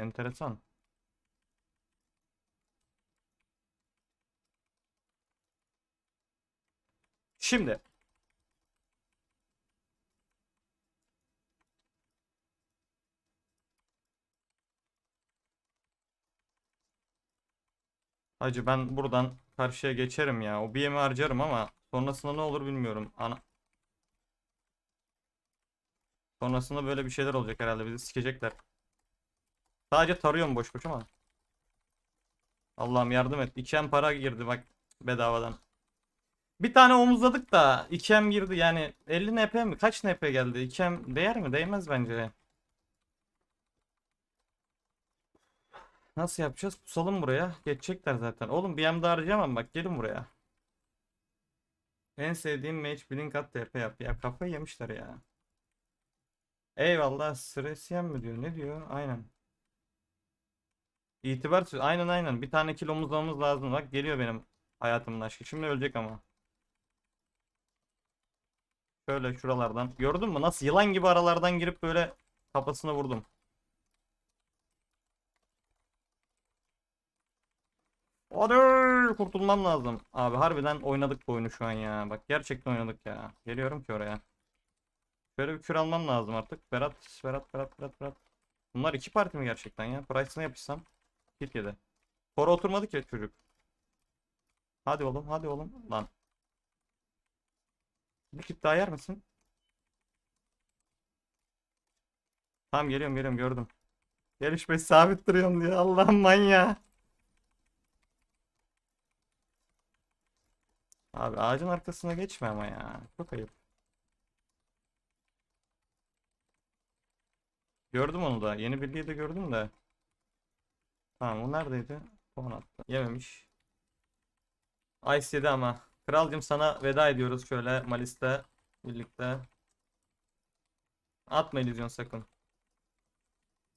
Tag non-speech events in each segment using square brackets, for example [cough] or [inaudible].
Enteresan. Şimdi Hacı ben buradan karşıya geçerim ya. O BM'i harcarım ama sonrasında ne olur bilmiyorum. Ana Sonrasında böyle bir şeyler olacak herhalde. Bizi sikecekler. Sadece tarıyorum boş boş ama. Allah'ım yardım et. 2M para girdi bak bedavadan. Bir tane omuzladık da 2M girdi yani 50 NP mi? Kaç NP geldi? 2M değer mi? Değmez bence. Nasıl yapacağız? Pusalım buraya. Geçecekler zaten. Oğlum bir M daha harcayamam bak gelin buraya. En sevdiğim match blink at TP yap. Ya kafayı yemişler ya. Eyvallah Stresiyen mi diyor? Ne diyor? Aynen. İtibar aynen aynen. Bir tane kilo omuzlamamız lazım. Bak geliyor benim hayatımın aşkı. Şimdi ölecek ama. Şöyle şuralardan. Gördün mü? Nasıl yılan gibi aralardan girip böyle kafasına vurdum. Hadi kurtulmam lazım. Abi harbiden oynadık bu oyunu şu an ya. Bak gerçekten oynadık ya. Geliyorum ki oraya. Şöyle bir kür almam lazım artık. Berat, Berat, Berat, Berat, Berat. Bunlar iki parti mi gerçekten ya? Price'ına yapışsam. Hit yedi. Fora oturmadı ki çocuk. Hadi oğlum, hadi oğlum. Lan. Bir kit daha yer misin? Tamam geliyorum geliyorum gördüm. Gelişmeyi sabit duruyorum diyor. Allah'ım manyağı. Abi ağacın arkasına geçme ama ya. Çok ayıp. Gördüm onu da. Yeni birliği de gördüm de. Tamam o neredeydi? Puan attı. Yememiş. Ice yedi ama. Kralcım sana veda ediyoruz şöyle Malis'te birlikte. Atma illüzyon sakın.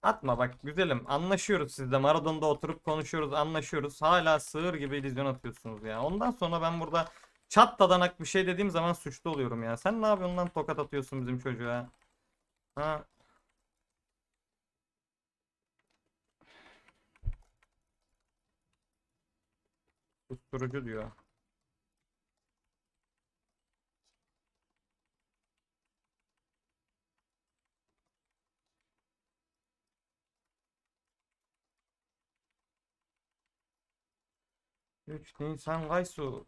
Atma bak güzelim. Anlaşıyoruz sizde. Maradon'da oturup konuşuyoruz, anlaşıyoruz. Hala sığır gibi illüzyon atıyorsunuz ya. Ondan sonra ben burada çat dadanak bir şey dediğim zaman suçlu oluyorum ya. Sen ne yapıyorsun lan tokat atıyorsun bizim çocuğa? Ha, Susturucu diyor. Üç Nisan Gaysu.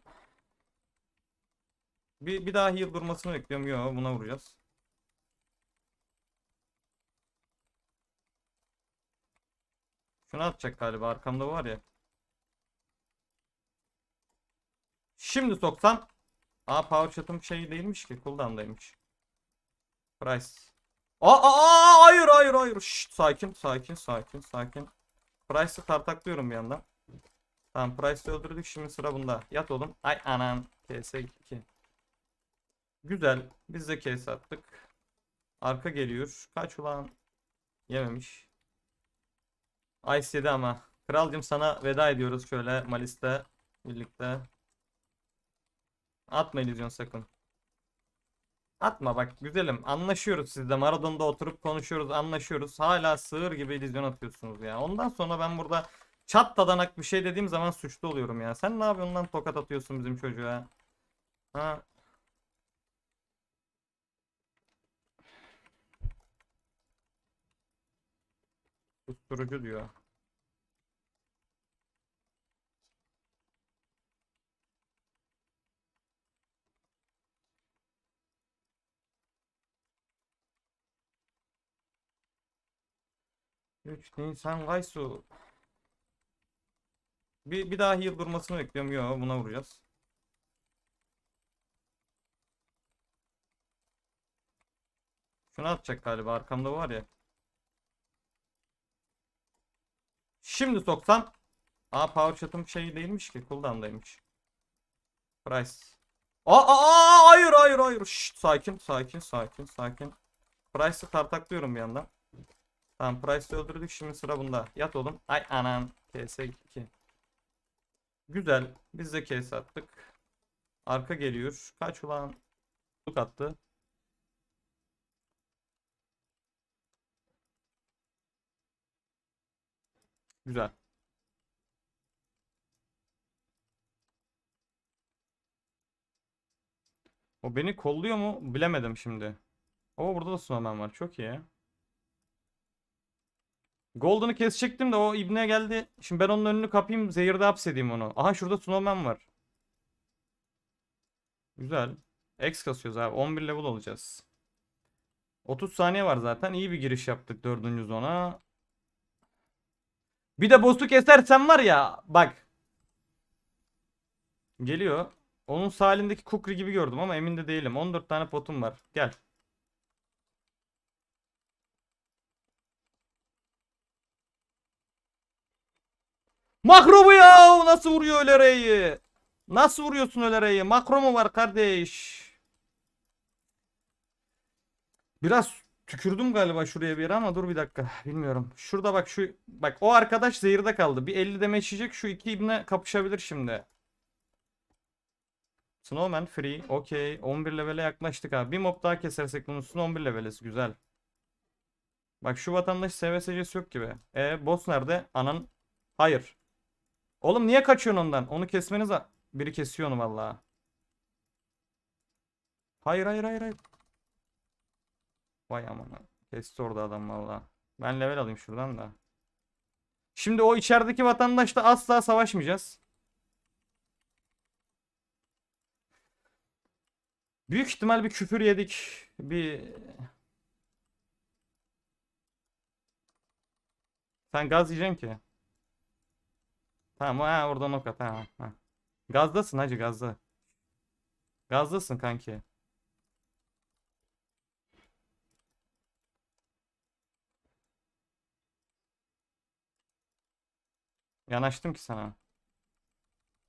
Bir, bir daha heal durmasını bekliyorum. Yo buna vuracağız. Şunu atacak galiba arkamda var ya. Şimdi soksam. Aa power shot'ım şey değilmiş ki cooldown'daymış. Price. Aa, aa, aa, hayır hayır hayır. Şşt, sakin sakin sakin sakin. Price'ı tartaklıyorum bir yandan. Tamam Price'ı öldürdük şimdi sıra bunda. Yat oğlum. Ay anam. KS2. Güzel. Biz de KS attık. Arka geliyor. Kaç ulan? Yememiş. Ice yedi ama. Kralcım sana veda ediyoruz şöyle Malis'te birlikte. Atma illüzyon sakın. Atma bak güzelim. Anlaşıyoruz sizde. Maradon'da oturup konuşuyoruz, anlaşıyoruz. Hala sığır gibi illüzyon atıyorsunuz ya. Ondan sonra ben burada çat dadanak bir şey dediğim zaman suçlu oluyorum ya. Sen ne yapıyorsun lan tokat atıyorsun bizim çocuğa? Ha. Susturucu diyor. Üç Nisan Gaysu. Bir, bir daha heal durmasını bekliyorum. Yo buna vuracağız. Şunu atacak galiba arkamda var ya. Şimdi soksam. Aa power shot'ım şey değilmiş ki cooldown'daymış. Price. Aa, aa, aa, hayır hayır hayır. Şşt, sakin sakin sakin sakin. Price'ı tartaklıyorum bir yandan. Tamam Price'ı öldürdük şimdi sıra bunda. Yat oğlum. Ay anam. KS2. Güzel. Biz de KS attık. Arka geliyor. Kaç ulan? Luk attı. Güzel. O beni kolluyor mu? Bilemedim şimdi. O burada da snowman var. Çok iyi. Golden'ı kesecektim de o ibne geldi. Şimdi ben onun önünü kapayım. Zehirde hapsedeyim onu. Aha şurada snowman var. Güzel. X kasıyoruz abi. 11 level olacağız. 30 saniye var zaten. İyi bir giriş yaptık 4. zona. Bir de boss'u kesersen var ya bak. Geliyor. Onun sağ elindeki kukri gibi gördüm ama emin de değilim. 14 tane potum var. Gel. Makro bu ya. Nasıl vuruyor öyle reyi? Nasıl vuruyorsun öyle reyi? Makro mu var kardeş? Biraz tükürdüm galiba şuraya bir ama dur bir dakika. Bilmiyorum. Şurada bak şu bak o arkadaş zehirde kaldı. Bir 50 deme içecek. Şu iki ibne kapışabilir şimdi. Snowman free. Okey. 11 levele yaklaştık abi. Bir mob daha kesersek bunun üstüne 11 levelesi. Güzel. Bak şu vatandaş SVSC'si yok gibi. E boss nerede? Anan. Hayır. Oğlum niye kaçıyorsun ondan? Onu kesmeniz a- Biri kesiyor onu vallahi. Hayır hayır hayır hayır. Vay aman. Kesti orada adam vallahi. Ben level alayım şuradan da. Şimdi o içerideki vatandaşla asla savaşmayacağız. Büyük ihtimal bir küfür yedik. Bir Sen gaz yiyeceksin ki. Tamam ha oradan ok at ha. ha. Gazdasın hacı gazda. Gazdasın kanki. Yanaştım ki sana.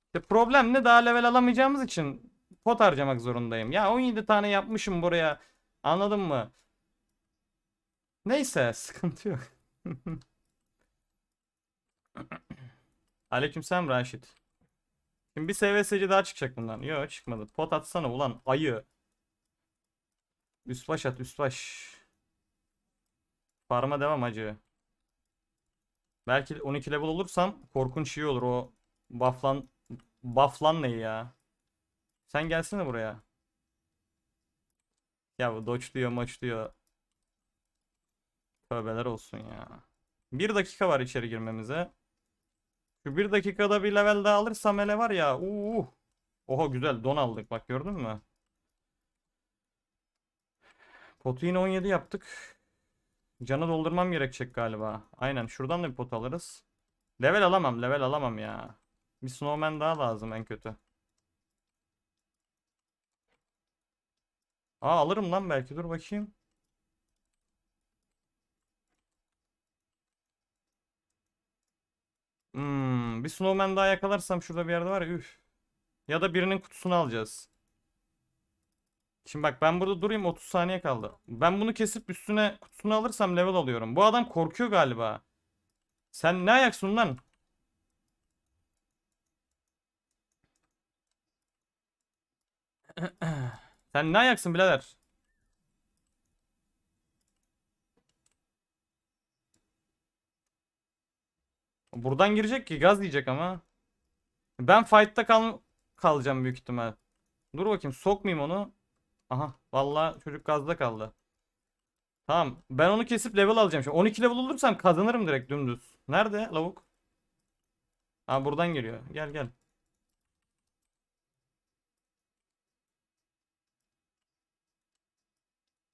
İşte problem ne daha level alamayacağımız için pot harcamak zorundayım. Ya 17 tane yapmışım buraya. Anladın mı? Neyse [laughs] sıkıntı yok. [laughs] Aleykümselam Raşit. Şimdi bir SVSC daha çıkacak bundan. Yok çıkmadı. Pot atsana ulan ayı. Üst baş at üst baş. Farma devam hacı. Belki 12 level olursam korkunç iyi olur o bufflan bufflan ne ya? Sen gelsene buraya. Ya bu dodge'luyor maçlıyor. Tövbeler olsun ya. Bir dakika var içeri girmemize. Şu bir dakikada bir level daha alırsam hele var ya. Uh. Oha güzel don aldık bak gördün mü? Potu yine 17 yaptık. Canı doldurmam gerekecek galiba. Aynen şuradan da bir pot alırız. Level alamam level alamam ya. Bir snowman daha lazım en kötü. Aa alırım lan belki dur bakayım. Bir snowman daha yakalarsam şurada bir yerde var ya üf. Ya da birinin kutusunu alacağız. Şimdi bak ben burada durayım 30 saniye kaldı. Ben bunu kesip üstüne kutusunu alırsam level alıyorum. Bu adam korkuyor galiba. Sen ne ayaksın lan? [clears throat] Sen ne ayaksın birader? Buradan girecek ki gaz diyecek ama. Ben fight'ta kal kalacağım büyük ihtimal. Dur bakayım sokmayayım onu. Aha vallahi çocuk gazda kaldı. Tamam ben onu kesip level alacağım. Şimdi 12 level olursam kazanırım direkt dümdüz. Nerede lavuk? Ha buradan geliyor. Gel gel.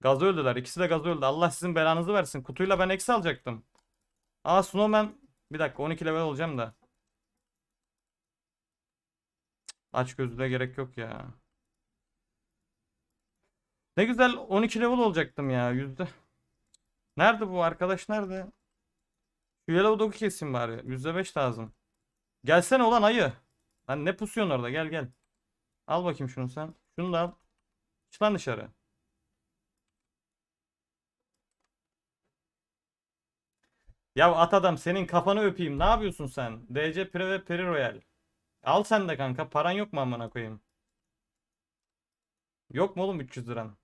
Gaz öldüler. İkisi de gaz öldü. Allah sizin belanızı versin. Kutuyla ben eksi alacaktım. Aa Snowman. Bir dakika 12 level olacağım da. Aç gözlüğe gerek yok ya. Ne güzel 12 level olacaktım ya yüzde. Nerede bu arkadaş nerede? Şu Yellow Dog'u keseyim bari. %5 lazım. Gelsene ulan ayı. Lan ne pusuyorsun orada gel gel. Al bakayım şunu sen. Şunu da al. Çık dışarı. Ya at adam senin kafanı öpeyim. Ne yapıyorsun sen? DC Pre ve Peri Royal. Al sen de kanka. Paran yok mu amına koyayım? Yok mu oğlum 300 liran?